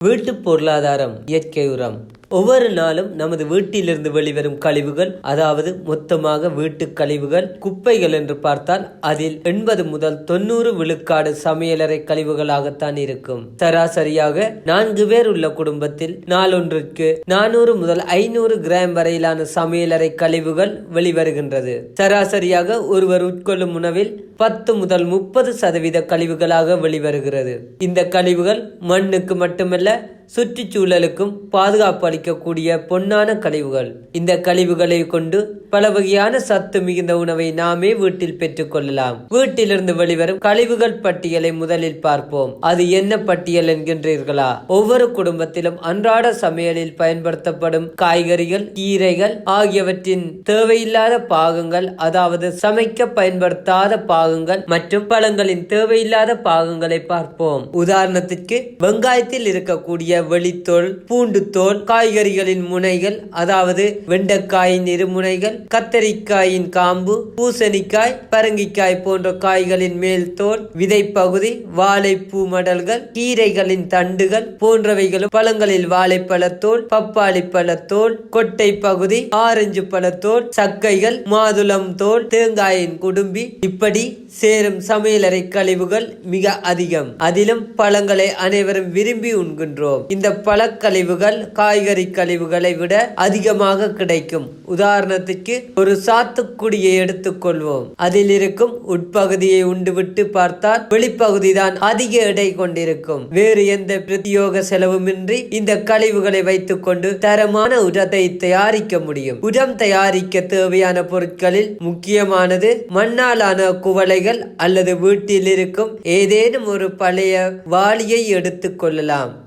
வீட்டு பொருளாதாரம் இயற்கை உரம் ஒவ்வொரு நாளும் நமது வீட்டிலிருந்து வெளிவரும் கழிவுகள் அதாவது மொத்தமாக வீட்டு கழிவுகள் குப்பைகள் என்று பார்த்தால் அதில் எண்பது முதல் தொண்ணூறு விழுக்காடு சமையலறை கழிவுகளாகத்தான் இருக்கும். சராசரியாக நான்கு பேர் உள்ள குடும்பத்தில் நாளொன்றிற்கு நானூறு முதல் ஐநூறு கிராம் வரையிலான சமையலறை கழிவுகள் வெளிவருகின்றது. சராசரியாக ஒருவர் உட்கொள்ளும் உணவில் பத்து முதல் முப்பது சதவீத கழிவுகளாக வெளிவருகிறது. இந்த கழிவுகள் மண்ணுக்கு மட்டுமல்ல சுற்றுச்சூழலுக்கும் பாதுகாப்பு அளிக்கக்கூடிய பொன்னான கழிவுகள். இந்த கழிவுகளை கொண்டு பல வகையான சத்து மிகுந்த உணவை நாமே வீட்டில் பெற்றுக்கொள்ளலாம் வீட்டிலிருந்து வெளிவரும் கழிவுகள் பட்டியலை முதலில் பார்ப்போம். அது என்ன பட்டியல் என்கின்றீர்களா? ஒவ்வொரு குடும்பத்திலும் அன்றாட சமையலில் பயன்படுத்தப்படும் காய்கறிகள் கீரைகள் ஆகியவற்றின் தேவையில்லாத பாகங்கள் அதாவது சமைக்க பயன்படுத்தாத பாகங்கள் மற்றும் பழங்களின் தேவையில்லாத பாகங்களை பார்ப்போம். உதாரணத்திற்கு வெங்காயத்தில் இருக்கக்கூடிய வெளித்தோல் பூண்டு தோல் காய்கறிகளின் முனைகள் அதாவது வெண்டைக்காயின் இருமுனைகள் கத்தரிக்காயின் காம்பு பூசணிக்காய் பரங்கிக்காய் போன்ற காய்களின் மேல் தோல் விதைப்பகுதி வாழைப்பூ மடல்கள் கீரைகளின் தண்டுகள் போன்றவைகளும் பழங்களில் வாழைப்பழத்தோல் பப்பாளி பழத்தோல் கொட்டை பகுதி ஆரஞ்சு பழத்தோல் சக்கைகள் மாதுளம் தோல் தேங்காயின் குடும்பி. இப்படி சேரும் சமையலறை கழிவுகள் மிக அதிகம். அதிலும் பழங்களை அனைவரும் விரும்பி உண்கின்றோம். இந்த பழக்கழிவுகள் காய்கறி கழிவுகளை விட அதிகமாக கிடைக்கும். உதாரணத்துக்கு ஒரு சாத்துக்குடியை எடுத்துக்கொள்வோம். அதில் இருக்கும் உட்பகுதியை உண்டுவிட்டு பார்த்தால் வெளிப்பகுதி தான் அதிக எடை கொண்டிருக்கும். வேறு எந்த பிரத்தியோக செலவுமின்றி இந்த கழிவுகளை வைத்துக் கொண்டு தரமான உரத்தை தயாரிக்க முடியும். உரம் தயாரிக்க தேவையான பொருட்களில் முக்கியமானது மண்ணாலான குவளைகள் அல்லது வீட்டில் இருக்கும் ஏதேனும் ஒரு பழைய வாளியை எடுத்துக் கொள்ளலாம்.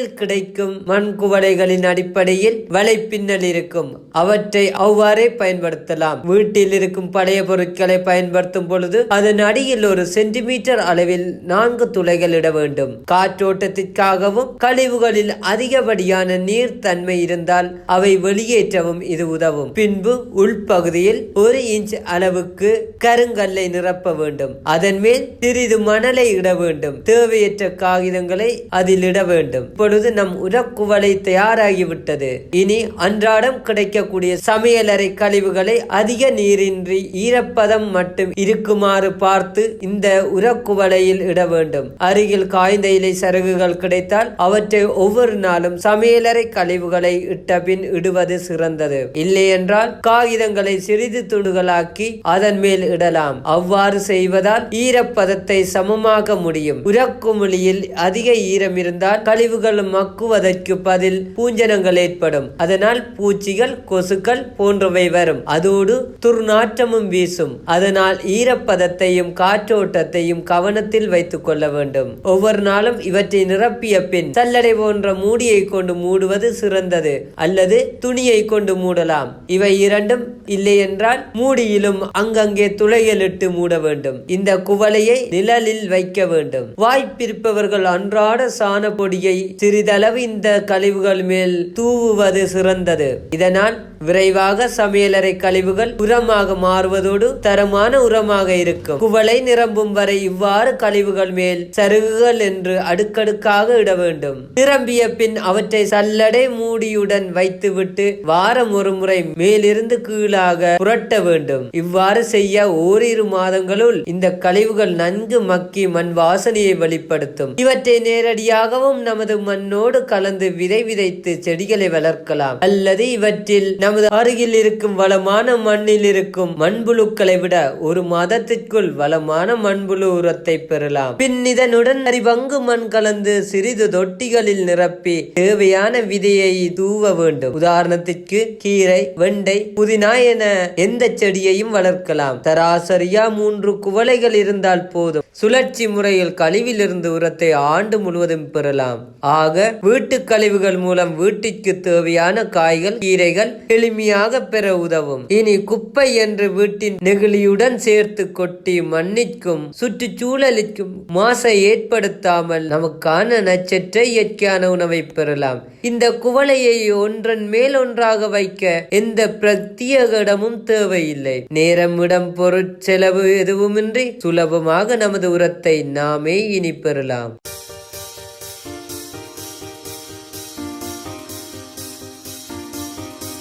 கடைகளில் கிடைக்கும் மண் குவளைகளின் அடிப்படையில் வலைப்பின்னல் இருக்கும். அவற்றை அவ்வாறே பயன்படுத்தலாம். வீட்டில் இருக்கும் பழைய பொருட்களை பயன்படுத்தும் பொழுது அதன் அடியில் ஒரு சென்டிமீட்டர் அளவில் நான்கு துளைகள் இட வேண்டும். காற்றோட்டத்திற்காகவும் கழிவுகளில் அதிகப்படியான நீர் தன்மை இருந்தால் அவை வெளியேற்றவும் இது உதவும். பின்பு உள்பகுதியில் ஒரு இன்ச் அளவுக்கு கருங்கல்லை நிரப்ப வேண்டும். அதன் மேல் சிறிது மணலை இட வேண்டும். தேவையற்ற காகிதங்களை அதில் இட வேண்டும். இப்பொழுது நம் உரக்குவலை தயாராகிவிட்டது. இனி அன்றாடம் கிடைக்கக்கூடிய சமையலறை கழிவுகளை அதிக நீரின்றி ஈரப்பதம் மட்டும் இருக்குமாறு பார்த்து இந்த உரக்குவலையில் இட வேண்டும். அருகில் காய்ந்த இலை சருகுகள் கிடைத்தால் அவற்றை ஒவ்வொரு நாளும் சமையலறை கழிவுகளை இட்ட பின் இடுவது சிறந்தது. இல்லையென்றால் காகிதங்களை சிறிது துண்டுகளாக்கி அதன் மேல் இடலாம். அவ்வாறு செய்வதால் ஈரப்பதத்தை சமமாக முடியும். உரக்குமிழியில் அதிக ஈரம் இருந்தால் கழிவுகள் மக்குவதற்கு பதில் பூஞ்சனங்கள் ஏற்படும். அதனால் பூச்சிகள் கொசுக்கள் போன்றவை வரும். அதோடு துர்நாற்றமும் வீசும். அதனால் ஈரப்பதத்தையும் காற்றோட்டத்தையும் கவனத்தில் வைத்துக் கொள்ள வேண்டும். ஒவ்வொரு நாளும் இவற்றை நிரப்பிய பின் சல்லடை போன்ற மூடியை கொண்டு மூடுவது சிறந்தது. அல்லது துணியை கொண்டு மூடலாம். இவை இரண்டும் இல்லை என்றால் மூடியிலும் அங்கங்கே துளையலிட்டு மூட வேண்டும். இந்த குவளையை நிழலில் வைக்க வேண்டும். வாய்ப்பிருப்பவர்கள் அன்றாட சாண பொடியை சிறிதளவு இந்த கழிவுகள் மேல் தூவுவது சிறந்தது. இதனால் விரைவாக சமையலறை கழிவுகள் உரமாக மாறுவதோடு தரமான உரமாக இருக்கும். குவளை நிரம்பும் வரை இவ்வாறு கழிவுகள் மேல் சருகுகள் என்று அடுக்கடுக்காக இட வேண்டும். நிரம்பிய பின் அவற்றை சல்லடை மூடியுடன் வைத்துவிட்டு வாரம் ஒரு முறை மேலிருந்து கீழாக புரட்ட வேண்டும். இவ்வாறு செய்ய ஓரிரு மாதங்களுள் இந்த கழிவுகள் நன்கு மக்கி மண் வாசனையை வெளிப்படுத்தும். இவற்றை நேரடியாகவும் நமது மண்ணோடு கலந்து விதை விதைத்து செடிகளை வளர்க்கலாம். அல்லது இவற்றில் நமது அருகில் இருக்கும் வளமான மண்ணில் இருக்கும் மண்புழுக்களை விட ஒரு மாதத்திற்குள் வளமான மண்புழு உரத்தை பெறலாம். பின் இதனுடன் அரிபங்கு மண் கலந்து சிறிது தொட்டிகளில் நிரப்பி தேவையான விதையை தூவ வேண்டும். உதாரணத்திற்கு கீரை வெண்டை புதினா என எந்த செடியையும் வளர்க்கலாம். சராசரியா மூன்று குவளைகள் இருந்தால் போதும். சுழற்சி முறையில் கழிவிலிருந்து உரத்தை ஆண்டு முழுவதும் பெறலாம். ஆக வீட்டு கழிவுகள் மூலம் வீட்டிற்கு தேவையான காய்கள் கீரைகள் எளிமையாக பெற உதவும். இனி குப்பை என்று வீட்டின் நெகிழியுடன் சேர்த்து கொட்டி மண்ணிற்கும் சுற்றுச்சூழலுக்கும் மாசை ஏற்படுத்தாமல் நமக்கான நச்சற்ற இயற்கையான உணவை பெறலாம். இந்த குவளையை ஒன்றன் மேல் ஒன்றாக வைக்க எந்த பிரத்யேக இடமும் தேவையில்லை. நேரம் இடம் பொருட்செலவு எதுவுமின்றி சுலபமாக நமது உரத்தை நாமே இனி பெறலாம்.